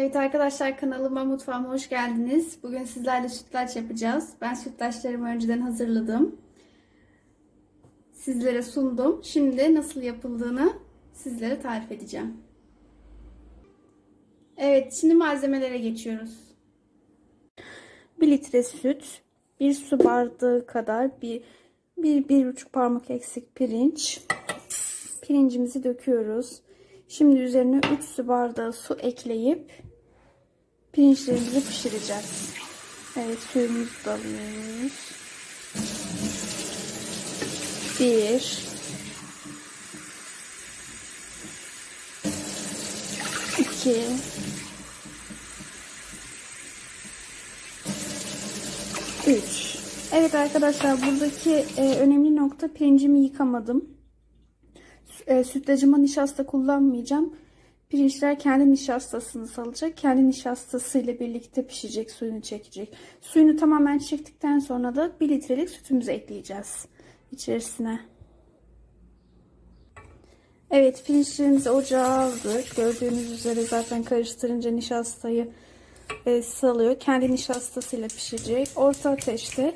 Evet arkadaşlar kanalıma mutfağıma hoş geldiniz. Bugün sizlerle sütlaç yapacağız. Ben sütlaçlarımı önceden hazırladım. Sizlere sundum. Şimdi nasıl yapıldığını sizlere tarif edeceğim. Evet şimdi malzemelere geçiyoruz. 1 litre süt, 1 su bardağı kadar bir, bir, bir buçuk parmak eksik pirinç. Pirincimizi döküyoruz. Şimdi üzerine 3 su bardağı su ekleyip pirinçlerimizi pişireceğiz. Evet suyumuzu da alıyoruz. 1 2 3 Evet arkadaşlar buradaki e, önemli nokta pirincimi yıkamadım. E, sütlacıma nişasta kullanmayacağım. Pirinçler kendi nişastasını salacak. Kendi nişastasıyla birlikte pişecek, suyunu çekecek. Suyunu tamamen çektikten sonra da 1 litrelik sütümüzü ekleyeceğiz içerisine. Evet pirinçlerimizi ocağa aldık. Gördüğünüz üzere zaten karıştırınca nişastayı e, salıyor. Kendi nişastasıyla pişecek. Orta ateşte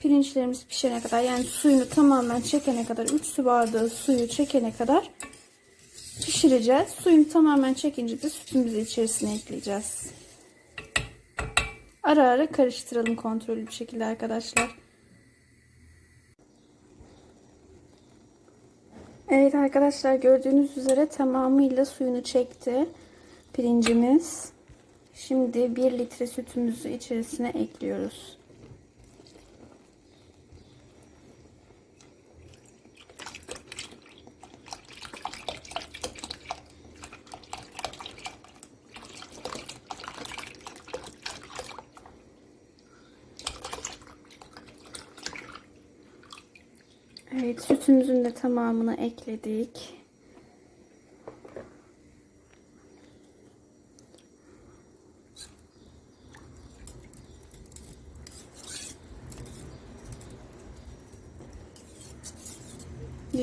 pirinçlerimiz pişene kadar yani suyunu tamamen çekene kadar 3 su bardağı suyu çekene kadar pişireceğiz. Suyunu tamamen çekince de sütümüzü içerisine ekleyeceğiz. Ara ara karıştıralım kontrollü bir şekilde arkadaşlar. Evet arkadaşlar gördüğünüz üzere tamamıyla suyunu çekti pirincimiz. Şimdi 1 litre sütümüzü içerisine ekliyoruz. Evet sütümüzün de tamamını ekledik.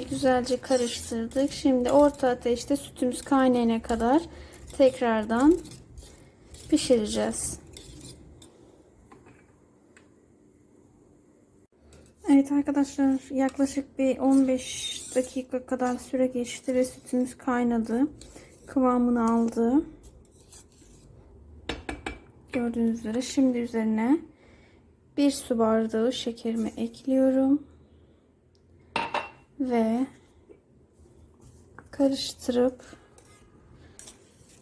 Güzelce karıştırdık. Şimdi orta ateşte sütümüz kaynayana kadar tekrardan pişireceğiz. Evet arkadaşlar yaklaşık bir 15 dakika kadar süre geçti ve sütümüz kaynadı. Kıvamını aldı. Gördüğünüz üzere şimdi üzerine bir su bardağı şekerimi ekliyorum. Ve karıştırıp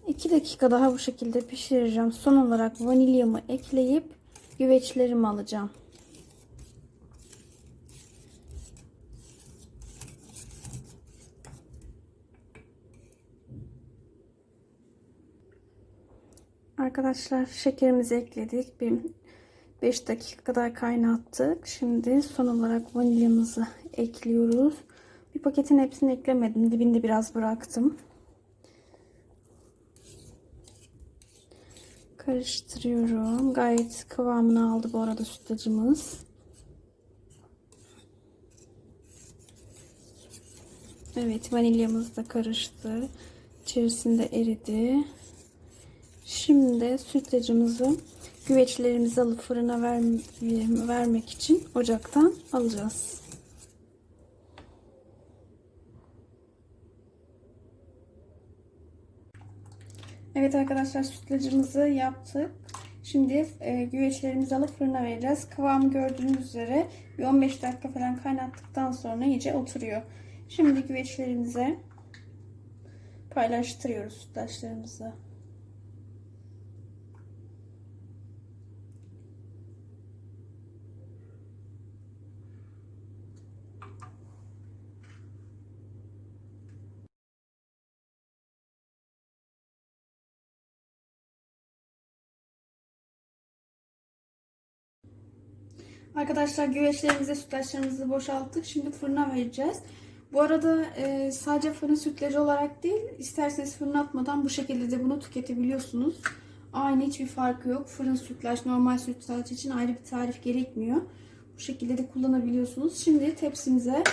2 dakika daha bu şekilde pişireceğim. Son olarak vanilyamı ekleyip güveçlerimi alacağım. Arkadaşlar şekerimizi ekledik. Bir 5 dakika kadar kaynattık. Şimdi son olarak vanilyamızı ekliyoruz. Bir paketin hepsini eklemedim. Dibinde biraz bıraktım. Karıştırıyorum. Gayet kıvamını aldı bu arada sütlacımız. Evet vanilyamız da karıştı. İçerisinde eridi. Şimdi sütlacımızı güveçlerimizi alıp fırına ver, vermek için ocaktan alacağız. Evet arkadaşlar sütlacımızı yaptık. Şimdi e, güveçlerimizi alıp fırına vereceğiz. Kıvamı gördüğünüz üzere bir 15 dakika falan kaynattıktan sonra iyice oturuyor. Şimdi güveçlerimize paylaştırıyoruz sütlaçlarımızı. Arkadaşlar güveçlerimize sütlaçlarımızı boşalttık. Şimdi fırına vereceğiz. Bu arada e, sadece fırın sütlacı olarak değil, isterseniz fırına atmadan bu şekilde de bunu tüketebiliyorsunuz. Aynı hiçbir farkı yok. Fırın sütlaç, normal sütlaç için ayrı bir tarif gerekmiyor. Bu şekilde de kullanabiliyorsunuz. Şimdi tepsimize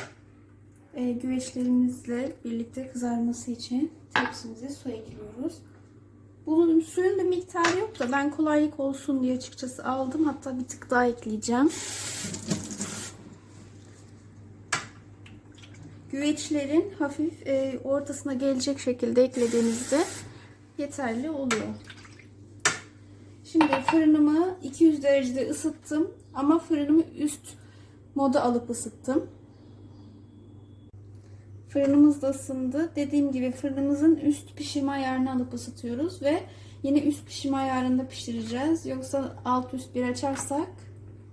e, güveçlerimizle birlikte kızarması için tepsimize su ekliyoruz. Suyun bir miktarı yok da ben kolaylık olsun diye açıkçası aldım. Hatta bir tık daha ekleyeceğim. Güveçlerin hafif e, ortasına gelecek şekilde eklediğinizde yeterli oluyor. Şimdi fırınımı 200 derecede ısıttım ama fırınımı üst moda alıp ısıttım. Fırınımız da ısındı. Dediğim gibi fırınımızın üst pişirme ayarını alıp ısıtıyoruz ve yine üst pişirme ayarında pişireceğiz. Yoksa alt üst bir açarsak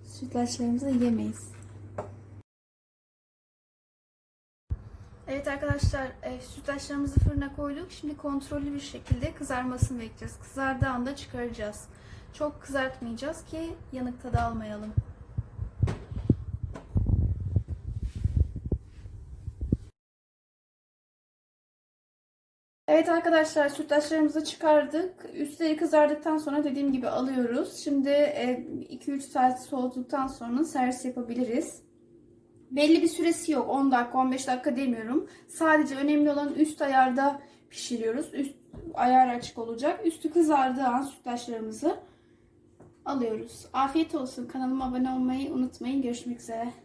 sütlaçlarımızı yemeyiz. Evet arkadaşlar e, sütlaçlarımızı fırına koyduk. Şimdi kontrollü bir şekilde kızarmasını bekleyeceğiz. Kızardığı anda çıkaracağız. Çok kızartmayacağız ki yanık tadı almayalım. Evet arkadaşlar sütlaçlarımızı çıkardık. Üstleri kızardıktan sonra dediğim gibi alıyoruz. Şimdi 2-3 saat soğuduktan sonra servis yapabiliriz. Belli bir süresi yok. 10 dakika 15 dakika demiyorum. Sadece önemli olan üst ayarda pişiriyoruz. Üst ayar açık olacak. Üstü kızardığı an sütlaçlarımızı alıyoruz. Afiyet olsun. Kanalıma abone olmayı unutmayın. Görüşmek üzere.